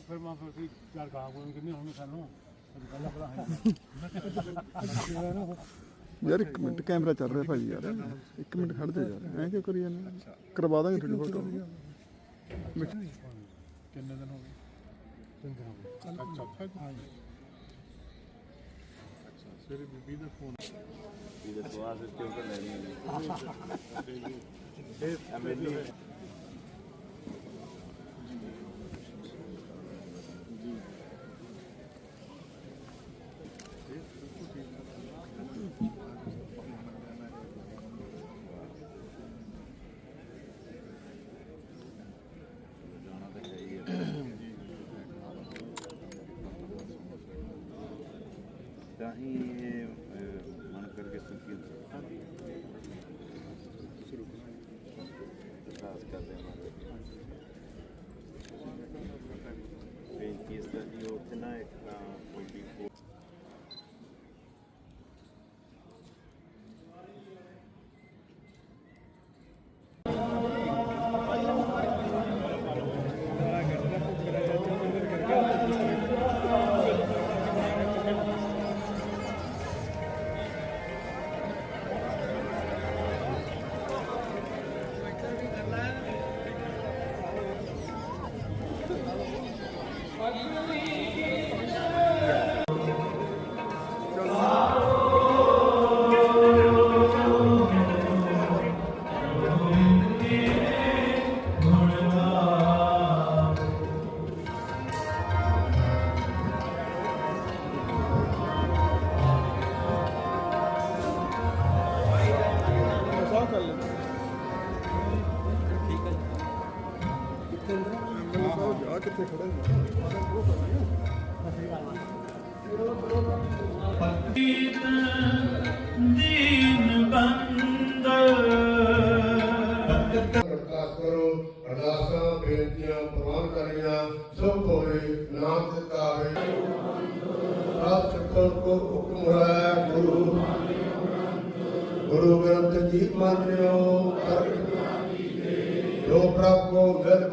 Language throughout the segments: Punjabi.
ਫਿਰ ਮੈਂ ਫਿਰ ਸੀ ਚਾਰ ਗਾਂ ਕੋਲ ਕਿੰਨੇ ਹੋਣਗੇ ਸਾਨੂੰ? ਅੱਜ ਪਹਿਲਾਂ ਪਹਿਲਾਂ ਹੈ। ਯਾਰ ਇੱਕ ਮਿੰਟ ਕੈਮਰਾ ਚੱਲ ਰਿਹਾ ਭਾਜੀ ਯਾਰ। ਇੱਕ ਮਿੰਟ ਖੜ ਜਾ ਯਾਰ। ਐਂ ਕਿਉਂ ਕਰੀ ਜਾਂਦੇ ਕਰਵਾ ਦਾਂਗੇ ਤੁਹਾਡੀ ਫੋਟੋ ਕਿੰਨੇ ਦਿਨ ਹੋ ਗਏ? ਤਿੰਨ ਦਿਨ ਹੋ ਗਏ। ਅੱਛਾ ਹਾਂਜੀ ਅੱਛਾ। ਸਵੇਰੇ ਬੀਬੀ ਦਾ ਫੋਨ ਇਹਦੇ ਸਵਾਦ ਕਿਉਂ ਕਰ ਲੈਣੀ ਹੈ ਐਮਐਲਏ ਦੀਨ ਬੰਦ ਅਰਦਾਸ ਕਰੋ ਅਰਦਾਸਾਂ ਬੇਨਤੀਆਂ ਪ੍ਰਵਾਨ ਕਰੀਆਂ ਸਭ ਹੋਏ ਨਾਮ ਦਿੱਤਾ ਹੈ ਆਪ ਚੱਕਰ ਕੋ ਹੁਕਮ ਹੈ ਗੁਰੂ ਗੁਰੂ ਗ੍ਰੰਥ ਜੀ ਮੰਨਿਓ ਜੋ ਪ੍ਰਭ ਕੋ ਮਿਲ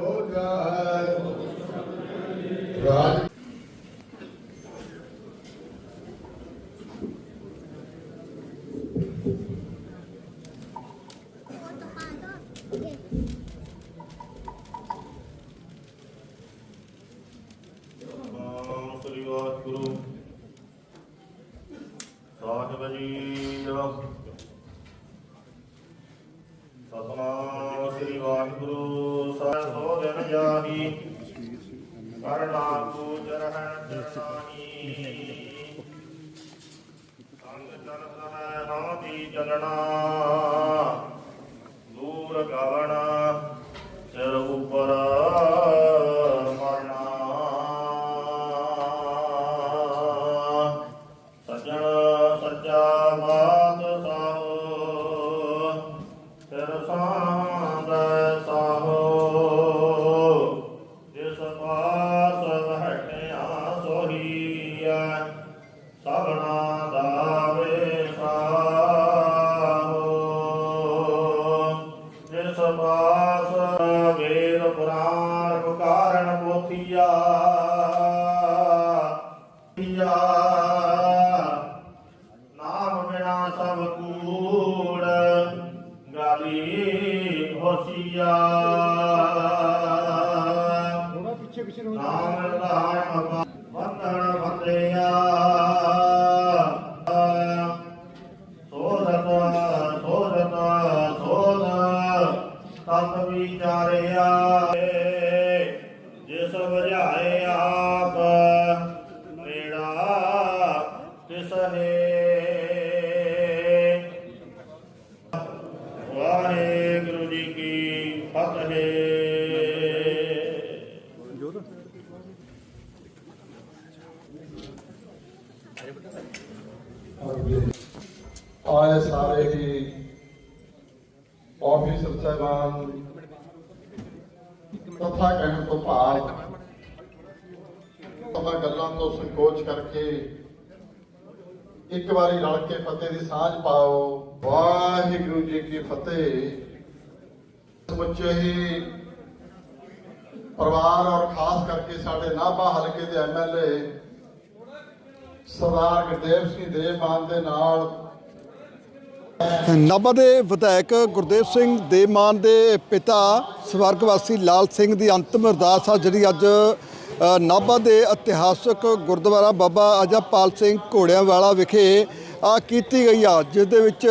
ਆਏ ਸਾਰੇ ਹੀ ਆਫੀਸਰ ਸਾਹਿਬਾਨ ਤਥਾ ਕਹਿਣ ਤੋਂ ਭਾਵ ਤਮਾ ਗੱਲਾਂ ਤੋਂ ਸੰਕੋਚ ਕਰਕੇ ਇੱਕ ਵਾਰੀ ਰਲ ਕੇ ਫਤਿਹ ਦੀ ਸਾਂਝ ਪਾਓ। ਵਾਹਿਗੁਰੂ ਜੀ ਕੀ ਫਤਿਹ। ਸਮੁੱਚੇ ਹੀ ਪਰਿਵਾਰ ਔਰ ਖਾਸ ਕਰਕੇ ਸਾਡੇ ਨਾਭਾ ਹਲਕੇ ਦੇ ਐਮਐਲਏ ਸਰਦਾਰ ਗੁਰਦੇਵ ਸਿੰਘ ਦੇਵਮਾਨ ਦੇ ਨਾਲ। ਨਾਭਾ ਦੇ ਵਿਧਾਇਕ ਗੁਰਦੇਵ ਸਿੰਘ ਦੇਮਾਨ ਦੇ ਪਿਤਾ ਸਵਰਗਵਾਸੀ ਲਾਲ ਸਿੰਘ ਦੀ ਅੰਤਮ ਅਰਦਾਸ ਆ, ਜਿਹੜੀ ਅੱਜ ਨਾਭਾ ਦੇ ਇਤਿਹਾਸਕ ਗੁਰਦੁਆਰਾ ਬਾਬਾ ਅਜਾਪਾਲ ਸਿੰਘ ਘੋੜਿਆਂ ਵਾਲਾ ਵਿਖੇ ਆ ਕੀਤੀ ਗਈ ਆ, ਜਿਸ ਦੇ ਵਿੱਚ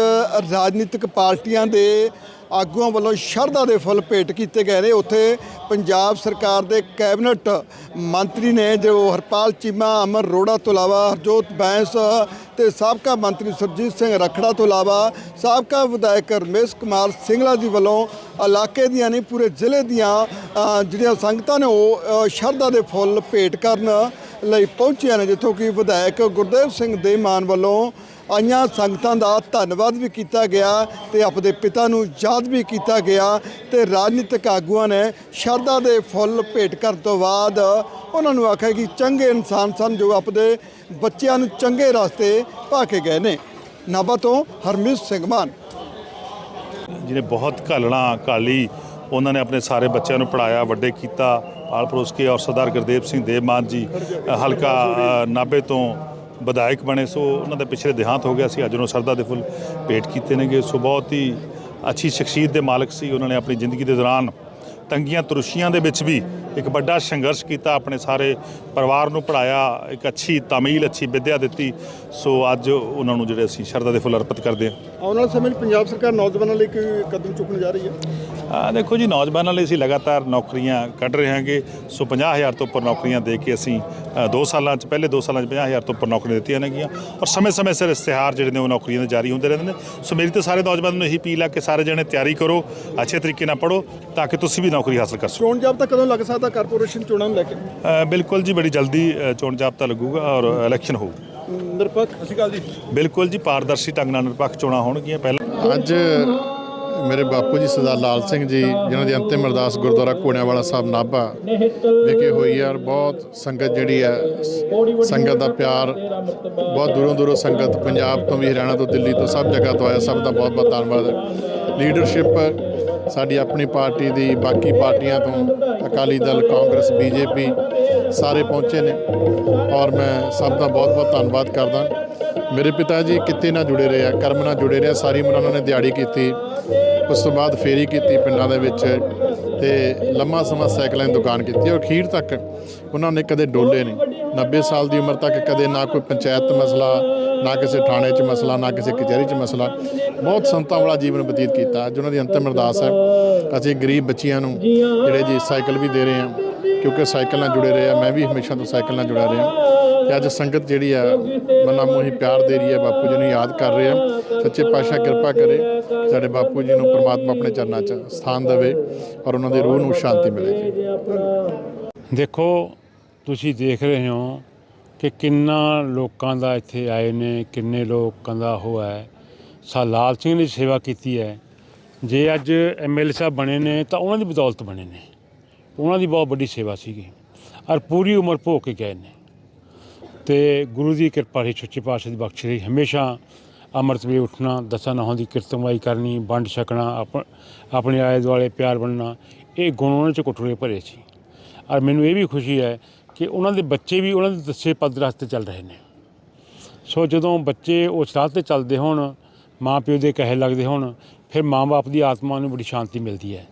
ਰਾਜਨੀਤਿਕ ਪਾਰਟੀਆਂ ਦੇ ਆਗੂਆਂ ਵੱਲੋਂ ਸ਼ਰਧਾ ਦੇ ਫੁੱਲ ਭੇਟ ਕੀਤੇ ਗਏ ਨੇ। ਉੱਥੇ ਪੰਜਾਬ ਸਰਕਾਰ ਦੇ ਕੈਬਨਿਟ ਮੰਤਰੀ ਨੇ ਜੋ ਹਰਪਾਲ ਚੀਮਾ ਅਮਰ ਰੋੜਾ ਤੋਂ ਇਲਾਵਾ ਹਰਜੋਤ ਬੈਂਸ ਤੇ ਸਾਬਕਾ ਮੰਤਰੀ ਸਰਜੀਤ ਸਿੰਘ ਰਖੜਾ ਤੋਂ ਇਲਾਵਾ ਸਾਬਕਾ ਵਿਧਾਇਕ ਰਮੇਸ਼ ਕੁਮਾਰ ਸਿੰਗਲਾ ਜੀ ਵੱਲੋਂ ਇਲਾਕੇ ਦੀਆਂ ਨਹੀਂ, ਪੂਰੇ ਜ਼ਿਲ੍ਹੇ ਦੀਆਂ ਜਿਹੜੀਆਂ ਸੰਗਤਾਂ ਨੇ ਉਹ ਸ਼ਰਧਾ ਦੇ ਫੁੱਲ ਭੇਟ ਕਰਨ ਲਈ ਪਹੁੰਚੀਆਂ ਨੇ, ਜਿੱਥੋਂ ਕਿ ਵਿਧਾਇਕ ਗੁਰਦੇਵ ਸਿੰਘ ਦੇ ਮਾਨ ਵੱਲੋਂ ਆਈਆਂ ਸੰਗਤਾਂ ਦਾ ਧੰਨਵਾਦ ਵੀ ਕੀਤਾ ਗਿਆ ਤੇ ਆਪਣੇ ਪਿਤਾ ਨੂੰ ਯਾਦ ਵੀ ਕੀਤਾ ਗਿਆ ਤੇ ਰਾਜਨੀਤਿਕ ਆਗੂਆਂ ਨੇ ਸ਼ਰਧਾ ਦੇ ਫੁੱਲ ਭੇਟ ਕਰਨ ਤੋਂ ਬਾਅਦ ਉਹਨਾਂ ਨੂੰ ਆਖਿਆ ਕਿ ਚੰਗੇ ਇਨਸਾਨ ਸਨ ਜੋ ਆਪਣੇ ਬੱਚਿਆਂ ਨੂੰ ਚੰਗੇ ਰਸਤੇ ਪਾ ਕੇ ਗਏ ਨੇ। ਨਾਭਾ ਤੋਂ ਹਰਮੀਤ ਸਿੰਘ ਮਾਨ। ਜਿਹਨੇ ਬਹੁਤ ਘਾਲਣਾ ਕਾਲੀ ਉਹਨਾਂ ਨੇ ਆਪਣੇ ਸਾਰੇ ਬੱਚਿਆਂ ਨੂੰ ਪੜਾਇਆ ਵੱਡੇ ਕੀਤਾ ਪਾਲ ਪਰੋਸ ਕੇ ਔਰ ਸਰਦਾਰ ਗੁਰਦੇਵ ਸਿੰਘ ਦੇਵ ਮਾਨ ਜੀ ਹਲਕਾ ਨਾਭੇ ਤੋਂ ਵਿਧਾਇਕ ਬਣੇ, ਸੋ ਉਹਨਾਂ ਦਾ ਪਿਛਲੇ ਦੇਹਾਂਤ ਹੋ ਗਿਆ ਸੀ। ਅੱਜ ਉਹਨੂੰ ਸਰਦਾ ਦੇ ਫੁੱਲ ਭੇਟ ਕੀਤੇ ਨੇਗੇ। ਸੋ ਬਹੁਤ ਹੀ ਅੱਛੀ ਸ਼ਖਸੀਅਤ ਦੇ ਮਾਲਕ ਸੀ। ਉਹਨਾਂ ਨੇ ਆਪਣੀ ਜ਼ਿੰਦਗੀ ਦੇ ਦੌਰਾਨ ਤੰਗੀਆਂ ਤਰੁਸ਼ੀਆਂ ਦੇ ਵਿੱਚ ਵੀ ਇੱਕ ਵੱਡਾ ਸੰਘਰਸ਼ ਕੀਤਾ। ਆਪਣੇ ਸਾਰੇ ਪਰਿਵਾਰ ਨੂੰ ਪੜਾਇਆ ਇੱਕ ਅੱਛੀ ਤਾਮੀਲ, ਅੱਛੀ ਵਿੱਦਿਆ ਦਿੱਤੀ। ਸੋ ਅੱਜ ਉਹਨਾਂ ਨੂੰ ਜਿਹੜੇ ਅਸੀਂ ਸ਼ਰਧਾ ਦੇ ਫੁੱਲ ਅਰਪਿਤ ਕਰਦੇ ਹਾਂ। ਆਉਣ ਵਾਲੇ ਸਮੇਂ 'ਚ ਪੰਜਾਬ ਸਰਕਾਰ ਨੌਜਵਾਨਾਂ ਲਈ ਕੋਈ ਕਦਮ ਚੁੱਕਣ ਜਾ ਰਹੀ ਹੈ। ਆ ਦੇਖੋ ਜੀ ਨੌਜਵਾਨਾਂ ਲਈ ਅਸੀਂ ਲਗਾਤਾਰ ਨੌਕਰੀਆਂ ਕੱਢ ਰਹੇ ਹਾਂਗੇ। ਸੋ 50000 ਤੋਂ ਉੱਪਰ ਨੌਕਰੀਆਂ ਦੇ ਕੇ ਅਸੀਂ 2 ਸਾਲਾਂ 'ਚ ਪਹਿਲੇ 2 ਸਾਲਾਂ 'ਚ 50000 ਤੋਂ ਉੱਪਰ ਨੌਕਰੀਆਂ ਦਿੱਤੀਆਂ ਨੇਗੀਆਂ ਔਰ ਸਮੇਂ-ਸਮੇਂ ਸਿਰ ਇਸ਼ਤਿਹਾਰ ਜਿਹੜੇ ਨੇ ਉਹ ਨੌਕਰੀਆਂ ਦੇ ਜਾਰੀ ਹੁੰਦੇ ਰਹਿੰਦੇ ਨੇ। ਸੋ ਮੇਰੀ ਤਾਂ ਸਾਰੇ ਨੌਜਵਾਨਾਂ ਨੂੰ ਇਹੀ ਅਪੀਲ ਆ ਕਿ ਸਾਰੇ ਜਣੇ ਤਿਆਰੀ ਕਰੋ ਅੱਛੇ ਤਰੀਕੇ ਨਾਲ ਪੜੋ ਤਾਂ ਕਿ ਤੁਸੀਂ ਵੀ ਨੌਕਰੀ ਹਾਸਲ ਕਰ ਸਕੋ। ਚੋਣ ਜਾਬਤਾ ਕਦੋਂ ਲੱਗ ਸਕਦਾ ਕਾਰਪੋਰੇਸ਼ਨ ਚੋਣਾਂ ਨੂੰ ਲੈ ਕੇ? ਬਿਲਕੁਲ ਜੀ ਬੜੀ ਜਲਦੀ ਚੋਣ ਜਾਬਤਾ ਲੱਗੂਗਾ ਔਰ ਇਲੈਕਸ਼ਨ ਹੋਊ। ਨਿਰਪੱਖ? ਅਸੀਂ ਗੱਲ ਜੀ। ਬਿਲਕੁਲ ਜੀ ਪਾਰਦਰਸ਼ੀ ਢੰਗ ਨਾਲ ਨਿਰਪੱਖ ਚੋਣਾਂ ਹੋਣਗੀਆਂ। ਪਹਿਲਾਂ ਅੱਜ ਮੇਰੇ ਬਾਪੂ ਜੀ ਸਰਦਾਰ ਲਾਲ ਸਿੰਘ ਜੀ, ਜਿਨ੍ਹਾਂ ਦੀ ਅੰਤਿਮ ਅਰਦਾਸ ਗੁਰਦੁਆਰਾ ਘੋੜਿਆਂਵਾਲਾ ਸਾਹਿਬ ਨਾਭਾ ਵਿਖੇ ਹੋਈ ਹੈ ਔਰ ਬਹੁਤ ਸੰਗਤ ਜਿਹੜੀ ਹੈ, ਸੰਗਤ ਦਾ ਪਿਆਰ ਬਹੁਤ ਦੂਰੋਂ ਦੂਰੋਂ ਸੰਗਤ ਪੰਜਾਬ ਤੋਂ ਵੀ ਹਰਿਆਣਾ ਤੋਂ ਦਿੱਲੀ ਤੋਂ ਸਭ ਜਗ੍ਹਾ ਤੋਂ ਆਇਆ, ਸਭ ਦਾ ਬਹੁਤ ਬਹੁਤ ਧੰਨਵਾਦ। ਲੀਡਰਸ਼ਿਪ ਸਾਡੀ ਆਪਣੀ ਪਾਰਟੀ ਦੀ ਬਾਕੀ ਪਾਰਟੀਆਂ ਤੋਂ ਅਕਾਲੀ ਦਲ, ਕਾਂਗਰਸ, ਬੀਜੇਪੀ ਸਾਰੇ ਪਹੁੰਚੇ ਨੇ ਔਰ ਮੈਂ ਸਭ ਦਾ ਬਹੁਤ ਬਹੁਤ ਧੰਨਵਾਦ ਕਰਦਾ। ਮੇਰੇ ਪਿਤਾ ਜੀ ਕਿੱਤੇ ਨਾਲ ਜੁੜੇ ਰਹੇ ਆ, ਕਰਮ ਨਾਲ ਜੁੜੇ ਰਹੇ ਆ, ਸਾਰੀ ਉਮਰ ਉਹਨਾਂ ਨੇ ਦਿਹਾੜੀ ਕੀਤੀ, ਉਸ ਤੋਂ ਬਾਅਦ ਫੇਰੀ ਕੀਤੀ ਪਿੰਡਾਂ ਦੇ ਵਿੱਚ ਤੇ ਲੰਮਾ ਸਮਾਂ ਸਾਈਕਲਾਂ ਦੀ ਦੁਕਾਨ ਕੀਤੀ ਔਰ ਅਖੀਰ ਤੱਕ ਉਹਨਾਂ ਨੇ ਕਦੇ ਡੋਲੇ ਨਹੀਂ। 90 ਸਾਲ ਦੀ ਉਮਰ ਤੱਕ ਕਦੇ ਨਾ ਕੋਈ ਪੰਚਾਇਤ ਮਸਲਾ, ਨਾ ਕਿਸੇ ਥਾਣੇ 'ਚ ਮਸਲਾ, ਨਾ ਕਿਸੇ ਕਚਹਿਰੀ 'ਚ ਮਸਲਾ। ਬਹੁਤ ਸੰਤਾਂ ਵਾਲਾ ਜੀਵਨ ਬਤੀਤ ਕੀਤਾ। ਅੱਜ ਉਹਨਾਂ ਦੀ ਅੰਤਿਮ ਅਰਦਾਸ ਹੈ, ਅਸੀਂ ਗਰੀਬ ਬੱਚਿਆਂ ਨੂੰ ਜਿਹੜੇ ਜੀ ਸਾਈਕਲ ਵੀ ਦੇ ਰਹੇ ਹਾਂ, ਕਿਉਂਕਿ ਸਾਈਕਲ ਨਾਲ ਜੁੜੇ ਰਹੇ ਆ ਮੈਂ ਵੀ ਹਮੇਸ਼ਾ ਤੋਂ ਸਾਈਕਲ ਨਾਲ ਜੁੜਿਆ ਰਿਹਾ। ਤੇ ਅੱਜ ਸੰਗਤ ਜਿਹੜੀ ਆ, ਮਨਾਂ ਮੋਹੀ ਪਿਆਰ ਦੇ ਰਹੀ ਹੈ, ਬਾਪੂ ਜੀ ਨੂੰ ਯਾਦ ਕਰ ਰਹੇ ਆ ਸੱਚੇ ਪਾਤਸ਼ਾਹ ਕਿਰਪਾ ਕਰੇ, ਸਾਡੇ ਬਾਪੂ ਜੀ ਨੂੰ ਪ੍ਰਮਾਤਮਾ ਆਪਣੇ ਚਰਨਾਂ 'ਚ ਸਥਾਨ ਦੇਵੇ ਔਰ ਉਹਨਾਂ ਦੀ ਰੂਹ ਨੂੰ ਸ਼ਾਂਤੀ ਮਿਲੇ ਜੀ। ਦੇਖੋ ਤੁਸੀਂ ਦੇਖ ਰਹੇ ਹੋ ਕਿ ਕਿੰਨਾ ਲੋਕਾਂ ਦਾ ਇੱਥੇ ਆਏ ਨੇ, ਕਿੰਨੇ ਲੋਕਾਂ ਦਾ ਉਹ ਹੈ। ਸਾ ਲਾਲ ਸਿੰਘ ਨੇ ਸੇਵਾ ਕੀਤੀ ਹੈ। ਜੇ ਅੱਜ ਐਮਐਲਏ ਸਾਹਿਬ ਬਣੇ ਨੇ ਤਾਂ ਉਹਨਾਂ ਦੀ ਬਦੌਲਤ ਬਣੇ ਨੇ। ਉਹਨਾਂ ਦੀ ਬਹੁਤ ਵੱਡੀ ਸੇਵਾ ਸੀਗੀ ਔਰ ਪੂਰੀ ਉਮਰ ਭੋਗ ਕੇ ਗਏ ਨੇ। ਤੇ ਗੁਰੂ ਦੀ ਕਿਰਪਾ ਰਹੀ, ਸੱਚੇ ਪਾਤਸ਼ਾਹ ਦੀ ਬਖਸ਼ ਰਹੀ। ਹਮੇਸ਼ਾ ਅੰਮ੍ਰਿਤ ਵੇਲੇ ਉੱਠਣਾ, ਦਸਾਂ ਨਹਾਂ ਦੀ ਕੀਰਤਨਵਾਈ ਕਰਨੀ, ਵੰਡ ਛਕਣਾ, ਆਪ- ਆਪਣੇ ਆਲੇ ਦੁਆਲੇ ਪਿਆਰ ਬਣਨਾ, ਇਹ ਗੁਣ ਉਹਨਾਂ 'ਚ ਕੁੱਟੜੇ ਭਰੇ ਸੀ। ਔਰ ਮੈਨੂੰ ਇਹ ਵੀ ਖੁਸ਼ੀ ਹੈ ਕਿ ਉਹਨਾਂ ਦੇ ਬੱਚੇ ਵੀ ਉਹਨਾਂ ਦੇ ਦੱਸੇ ਪੱਦ ਰਸਤੇ ਚੱਲ ਰਹੇ ਨੇ। ਸੋ ਜਦੋਂ ਬੱਚੇ ਉਸ ਰਾਹ ਤੇ ਚੱਲਦੇ ਹੋਣ ਮਾਂ ਪਿਓ ਦੇ ਕਹੇ ਲੱਗਦੇ ਹੋਣ, ਫਿਰ ਮਾਂ-ਬਾਪ ਦੀ ਆਤਮਾ ਨੂੰ ਬੜੀ ਸ਼ਾਂਤੀ ਮਿਲਦੀ ਹੈ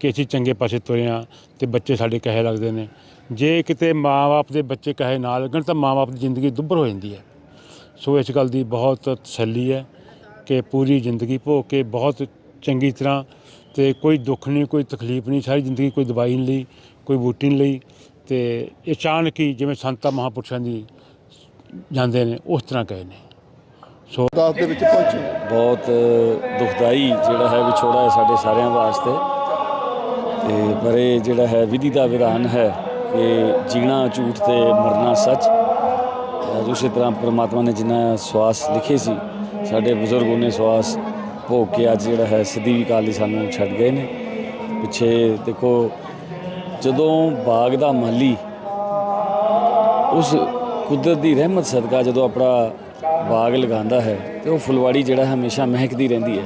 ਕਿ ਅਸੀਂ ਚੰਗੇ ਪਾਸੇ ਤੁਰੇ ਹਾਂ ਤੇ ਬੱਚੇ ਸਾਡੇ ਕਹੇ ਲੱਗਦੇ ਨੇ। ਜੇ ਕਿਤੇ ਮਾਂ-ਬਾਪ ਦੇ ਬੱਚੇ ਕਹੇ ਨਾ ਲੱਗਣ ਤਾਂ ਮਾਂ-ਬਾਪ ਦੀ ਜ਼ਿੰਦਗੀ ਦੁੱਭਰ ਹੋ ਜਾਂਦੀ ਹੈ। ਸੋ ਇਸ ਗੱਲ ਦੀ ਬਹੁਤ ਤਸੱਲੀ ਹੈ ਕਿ ਪੂਰੀ ਜ਼ਿੰਦਗੀ ਭੋਗ ਕੇ ਬਹੁਤ ਚੰਗੀ ਤਰ੍ਹਾਂ ਤੇ ਕੋਈ ਦੁੱਖ ਨਹੀਂ, ਕੋਈ ਤਕਲੀਫ ਨਹੀਂ, ਸਾਰੀ ਜ਼ਿੰਦਗੀ ਕੋਈ ਦਵਾਈ ਨਹੀਂ ਲਈ, ਕੋਈ ਬੂਟੀ ਨਹੀਂ ਲਈ। ਤੇ ਅਚਾਨਕ ਹੀ ਜਿਵੇਂ ਸੰਤਾਂ ਮਹਾਂਪੁਰਸ਼ਾਂ ਦੀ ਜਾਂਦੇ ਨੇ ਉਸ ਤਰ੍ਹਾਂ ਗਏ ਨੇ। ਸੋ ਅਰਦਾਸ ਦੇ ਵਿੱਚ ਪਹੁੰਚੇ ਬਹੁਤ ਦੁਖਦਾਈ ਜਿਹੜਾ ਹੈ ਵਿਛੋੜਾ ਹੈ ਸਾਡੇ ਸਾਰਿਆਂ ਵਾਸਤੇ। ਤੇ ਪਰ ਇਹ ਜਿਹੜਾ ਹੈ ਵਿਧੀ ਦਾ ਵਿਧਾਨ ਹੈ ਕਿ ਜੀਣਾ ਝੂਠ ਤੇ ਮਰਨਾ ਸੱਚ। ਅੱਜ ਉਸੇ ਤਰ੍ਹਾਂ ਪ੍ਰਮਾਤਮਾ ਨੇ ਜਿੰਨਾ ਸਵਾਸ ਲਿਖੇ ਸੀ ਸਾਡੇ ਬਜ਼ੁਰਗ ਉਹਨੇ ਸਵਾਸ ਭੋਗ ਕੇ ਅੱਜ ਜਿਹੜਾ ਹੈ ਸਿੱਧੀ ਵੀ ਕਾਲੀ ਸਾਨੂੰ ਛੱਡ ਗਏ ਨੇ। ਪਿੱਛੇ ਦੇਖੋ ਜਦੋਂ ਬਾਗ ਦਾ ਮਾਲੀ ਉਸ ਕੁਦਰਤ ਦੀ ਰਹਿਮਤ ਸਦਕਾ ਜਦੋਂ ਆਪਣਾ ਬਾਗ ਲਗਾਉਂਦਾ ਹੈ ਤੇ ਉਹ ਫੁਲਵਾੜੀ ਜਿਹੜਾ ਹਮੇਸ਼ਾ ਮਹਿਕਦੀ ਰਹਿੰਦੀ ਹੈ।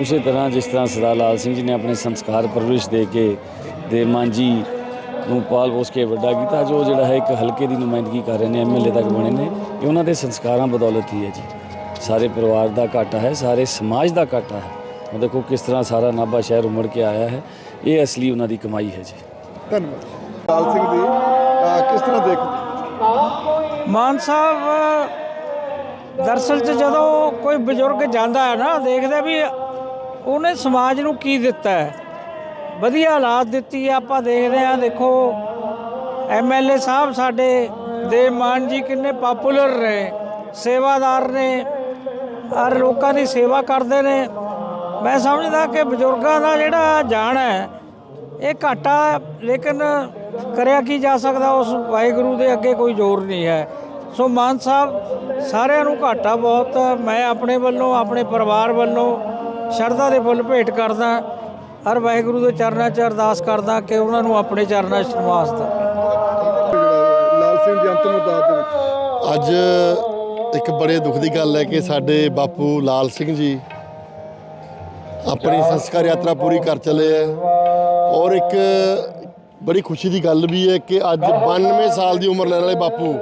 ਉਸੇ ਤਰ੍ਹਾਂ ਜਿਸ ਤਰ੍ਹਾਂ ਸਰਦਾਰ ਲਾਲ ਸਿੰਘ ਜੀ ਨੇ ਆਪਣੇ ਸੰਸਕਾਰ ਪਰਵਰਿਸ਼ ਦੇ ਕੇ ਦੇ ਮਾਂਜੀ ਨੂੰ ਪਾਲ ਪੋਸ ਕੇ ਵੱਡਾ ਕੀਤਾ ਜੋ ਜਿਹੜਾ ਹੈ ਇੱਕ ਹਲਕੇ ਦੀ ਨੁਮਾਇੰਦਗੀ ਕਰ ਰਹੇ ਨੇ ਐਮਐਲਏ ਤੱਕ ਬਣੇ ਨੇ ਇਹ ਉਹਨਾਂ ਦੇ ਸੰਸਕਾਰਾਂ ਬਦੌਲਤ ਹੀ ਹੈ ਜੀ। ਸਾਰੇ ਪਰਿਵਾਰ ਦਾ ਘਾਟਾ ਹੈ, ਸਾਰੇ ਸਮਾਜ ਦਾ ਘਾਟਾ ਹੈ। ਉਹ ਦੇਖੋ ਕਿਸ ਤਰ੍ਹਾਂ ਸਾਰਾ ਨਾਭਾ ਸ਼ਹਿਰ ਉਮੜ ਕੇ ਆਇਆ ਹੈ, ਇਹ ਅਸਲੀ ਉਹਨਾਂ ਦੀ ਕਮਾਈ ਹੈ ਜੀ। ਧੰਨਵਾਦ। ਲਾਲ ਸਿੰਘ ਦੀ ਕਿਸ ਤਰ੍ਹਾਂ ਦੇਖ ਮਾਨ ਸਾਹਿਬ ਦਰਸਲ 'ਚ ਜਦੋਂ ਕੋਈ ਬਜ਼ੁਰਗ ਜਾਂਦਾ ਹੈ ਨਾ, ਦੇਖਦਾ ਵੀ ਉਹਨੇ ਸਮਾਜ ਨੂੰ ਕੀ ਦਿੱਤਾ ਹੈ। ਵਧੀਆ ਹਾਲਾਤ ਦਿੱਤੀ ਹੈ, ਆਪਾਂ ਦੇਖਦੇ ਹਾਂ, ਦੇਖੋ ਐਮਐਲਏ ਸਾਹਿਬ ਸਾਡੇ ਦੇ ਮਾਨ ਜੀ ਕਿੰਨੇ ਪਪੂਲਰ ਰਹੇ ਸੇਵਾਦਾਰ ਨੇ ਔਰ ਲੋਕਾਂ ਦੀ ਸੇਵਾ ਕਰਦੇ ਨੇ। ਮੈਂ ਸਮਝਦਾ ਕਿ ਬਜ਼ੁਰਗਾਂ ਦਾ ਜਿਹੜਾ ਜਾਣ ਹੈ ਇਹ ਘਾਟਾ ਲੇਕਿਨ ਕਰਿਆ ਕੀ ਜਾ ਸਕਦਾ ਉਸ ਵਾਹਿਗੁਰੂ ਦੇ ਅੱਗੇ ਕੋਈ ਜ਼ੋਰ ਨਹੀਂ ਹੈ। ਸੋ ਮਾਨ ਸਾਹਿਬ ਸਾਰਿਆਂ ਨੂੰ ਘਾਟਾ ਬਹੁਤ। ਮੈਂ ਆਪਣੇ ਵੱਲੋਂ ਆਪਣੇ ਪਰਿਵਾਰ ਵੱਲੋਂ ਸ਼ਰਧਾ ਦੇ ਫੁੱਲ ਭੇਟ ਕਰਦਾ ਔਰ ਵਾਹਿਗੁਰੂ ਦੇ ਚਰਨਾਂ 'ਚ ਅਰਦਾਸ ਕਰਦਾ ਕਿ ਉਹਨਾਂ ਨੂੰ ਆਪਣੇ ਚਰਨਾਂ 'ਚ ਨਿਵਾਸ ਦੇਵੇ ਲਾਲ ਸਿੰਘ ਦੀ ਅੰਤਮ ਅਰਦਾਸ ਦੇ ਵਿੱਚ। ਅੱਜ ਇੱਕ ਬੜੇ ਦੁੱਖ ਦੀ ਗੱਲ ਹੈ ਕਿ ਸਾਡੇ ਬਾਪੂ ਲਾਲ ਸਿੰਘ ਜੀ ਆਪਣੀ ਸੰਸਕਾਰ ਯਾਤਰਾ ਪੂਰੀ ਕਰ ਚਲੇ ਹੈ। ਔਰ ਇੱਕ ਬੜੀ ਖੁਸ਼ੀ ਦੀ ਗੱਲ ਵੀ ਹੈ ਕਿ ਅੱਜ 92 ਸਾਲ ਦੀ ਉਮਰ ਲੈਣ ਵਾਲੇ ਬਾਪੂ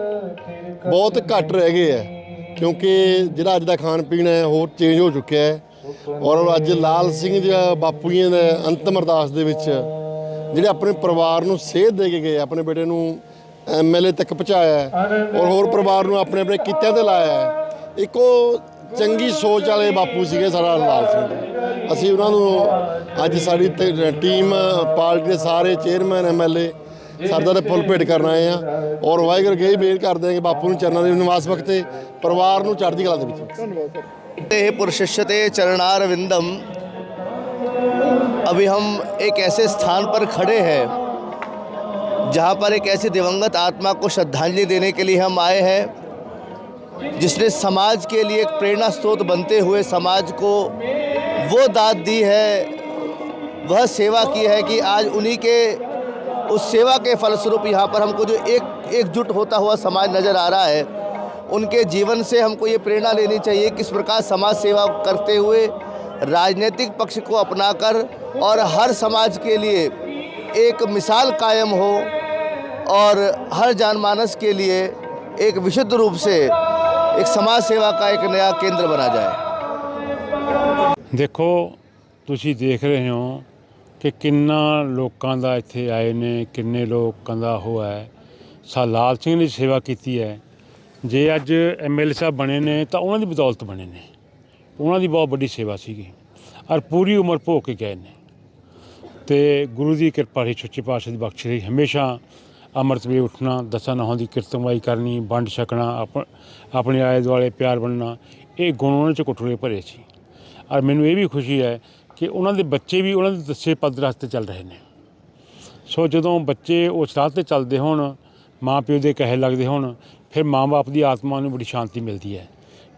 ਬਹੁਤ ਘੱਟ ਰਹਿ ਗਏ ਹੈ, ਕਿਉਂਕਿ ਜਿਹੜਾ ਅੱਜ ਦਾ ਖਾਣ ਪੀਣ ਹੈ ਹੋਰ ਚੇਂਜ ਹੋ ਚੁੱਕਿਆ ਹੈ। ਔਰ ਅੱਜ ਲਾਲ ਸਿੰਘ ਜੀ ਬਾਪੂ ਜੀ ਦੇ ਅੰਤਮ ਅਰਦਾਸ ਦੇ ਵਿੱਚ ਜਿਹੜੇ ਆਪਣੇ ਪਰਿਵਾਰ ਨੂੰ ਸੇਧ ਦੇ ਕੇ ਗਏ, ਆਪਣੇ ਬੇਟੇ ਨੂੰ ਐਮਐਲਏ ਤੱਕ ਪਹੁੰਚਾਇਆ ਔਰ ਹੋਰ ਪਰਿਵਾਰ ਨੂੰ ਆਪਣੇ ਆਪਣੇ ਕਿੱਤਿਆਂ ਤੇ ਲਾਇਆ ਹੈ। ਇੱਕ ਉਹ ਚੰਗੀ ਸੋਚ ਵਾਲੇ ਬਾਪੂ ਸੀਗੇ ਸਾਡਾ ਲਾਲ ਸਿੰਘ। ਅਸੀਂ ਉਹਨਾਂ ਨੂੰ ਅੱਜ ਸਾਡੀ ਤੇ- ਟੀਮ ਪਾਰਟੀ ਦੇ ਸਾਰੇ ਚੇਅਰਮੈਨ ਐਮਐਲਏ ਸਰਦਾ ਦੇ ਫੁੱਲ ਭੇਟ ਕਰਨ ਆਏ ਆ ਔਰ ਵਾਹਿਗੁਰੂ ਅੱਗੇ ਇਹ ਬੇਨਤੀ ਕਰਦੇ ਹਾਂ ਕਿ ਬਾਪੂ ਨੂੰ ਚਰਨਾਂ ਦੇ ਨਿਵਾਸ ਬਖਤੇ ਪਰਿਵਾਰ ਨੂੰ ਚੜ੍ਹਦੀ ਕਲਾ ਦੇ ਵਿੱਚ ते पुरुषते चरणारविंदम अभी हम एक ऐसे स्थान पर खड़े हैं जहाँ पर एक ऐसी दिवंगत आत्मा को श्रद्धांजलि देने के लिए हम आए हैं जिसने समाज के लिए एक प्रेरणा स्रोत बनते हुए समाज को वो दाद दी है, वह सेवा की है कि आज उन्हीं के, उस सेवा के फलस्वरूप यहाँ पर हमको जो एक, एकजुट होता हुआ समाज नज़र आ रहा है, उनके जीवन से हमको ये प्रेरणा लेनी चाहिए किस प्रकार समाज सेवा करते हुए राजनीतिक पक्ष को अपनाकर और हर समाज के लिए एक मिसाल कायम हो और हर जानमानस के लिए एक विशुद्ध रूप से एक समाज सेवा का एक नया केंद्र बना जाए। ਦੇਖੋ, ਤੁਸੀਂ ਦੇਖ ਰਹੇ ਹੋ ਕਿ ਕਿੰਨਾ ਲੋਕਾਂ ਦਾ ਇੱਥੇ ਆਏ ਨੇ, ਕਿੰਨੇ ਲੋਕਾਂ ਦਾ ਉਹ ਹੈ। ਸਾ ਲਾਲ ਸਿੰਘ ਨੇ ਸੇਵਾ ਕੀਤੀ ਹੈ। ਜੇ ਅੱਜ ਐਮਐਲਏ ਸਾਹਿਬ ਬਣੇ ਨੇ, ਤਾਂ ਉਹਨਾਂ ਦੀ ਬਦੌਲਤ ਬਣੇ ਨੇ। ਉਹਨਾਂ ਦੀ ਬਹੁਤ ਵੱਡੀ ਸੇਵਾ ਸੀਗੀ ਔਰ ਪੂਰੀ ਉਮਰ ਭੋਗ ਕੇ ਗਏ ਨੇ। ਤੇ ਗੁਰੂ ਦੀ ਕਿਰਪਾ ਹੀ ਸੱਚੇ ਪਾਤਸ਼ਾਹ ਦੀ ਬਖਸ਼ਿਸ਼ ਰਹੀ। ਹਮੇਸ਼ਾ ਅੰਮ੍ਰਿਤ ਵੇਲੇ ਉੱਠਣਾ, ਦਸਾਂ ਨਹਾਂ ਦੀ ਕੀਰਤਨਵਾਈ ਕਰਨੀ, ਵੰਡ ਛਕਣਾ, ਆਪਣੇ ਆਲੇ ਦੁਆਲੇ ਪਿਆਰ ਬਣਨਾ, ਇਹ ਗੁਣ ਉਹਨਾਂ ਚ ਕੁਟਰੇ ਭਰੇ ਸੀ। ਔਰ ਮੈਨੂੰ ਇਹ ਵੀ ਖੁਸ਼ੀ ਹੈ ਕਿ ਉਹਨਾਂ ਦੇ ਬੱਚੇ ਵੀ ਉਹਨਾਂ ਦੇ ਦੱਸੇ ਪਦ ਰਸਤੇ ਚੱਲ ਰਹੇ ਨੇ। ਸੋ ਜਦੋਂ ਬੱਚੇ ਉਸ ਰਾਹ ਤੇ ਚੱਲਦੇ ਹੋਣ ਮਾਂ ਪਿਓ ਦੇ ਕਹੇ ਲੱਗਦੇ ਹੋਣ, ਫਿਰ ਮਾਂ-ਬਾਪ ਦੀ ਆਤਮਾ ਨੂੰ ਬੜੀ ਸ਼ਾਂਤੀ ਮਿਲਦੀ ਹੈ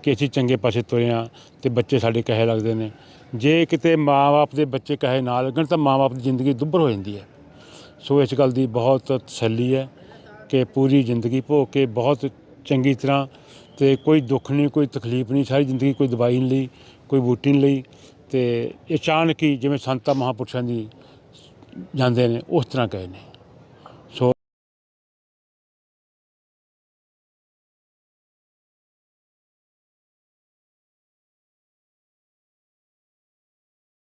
ਕਿ ਅਸੀਂ ਚੰਗੇ ਪਾਸੇ ਤੁਰੇ ਹਾਂ ਤੇ ਬੱਚੇ ਸਾਡੇ ਕਹੇ ਲੱਗਦੇ ਨੇ। ਜੇ ਕਿਤੇ ਮਾਂ-ਬਾਪ ਦੇ ਬੱਚੇ ਕਹੇ ਨਾ ਲੱਗਣ ਤਾਂ ਮਾਂ-ਬਾਪ ਦੀ ਜ਼ਿੰਦਗੀ ਦੁੱਭਰ ਹੋ ਜਾਂਦੀ ਹੈ। ਸੋ ਇਸ ਗੱਲ ਦੀ ਬਹੁਤ ਤਸੱਲੀ ਹੈ ਕਿ ਪੂਰੀ ਜ਼ਿੰਦਗੀ ਭੋਗ ਕੇ ਬਹੁਤ ਚੰਗੀ ਤਰ੍ਹਾਂ ਤੇ ਕੋਈ ਦੁੱਖ ਨਹੀਂ, ਕੋਈ ਤਕਲੀਫ ਨਹੀਂ, ਸਾਰੀ ਜ਼ਿੰਦਗੀ ਕੋਈ ਦਵਾਈ ਨਹੀਂ ਲਈ ਕੋਈ ਬੂਟੀ ਨਹੀਂ ਲਈ ਤੇ ਅਚਾਨਕ ਹੀ ਜਿਵੇਂ ਸੰਤਾਂ ਮਹਾਪੁਰਸ਼ਾਂ ਦੀ ਜਾਂਦੇ ਨੇ, ਉਸ ਤਰ੍ਹਾਂ ਗਏ ਨੇ।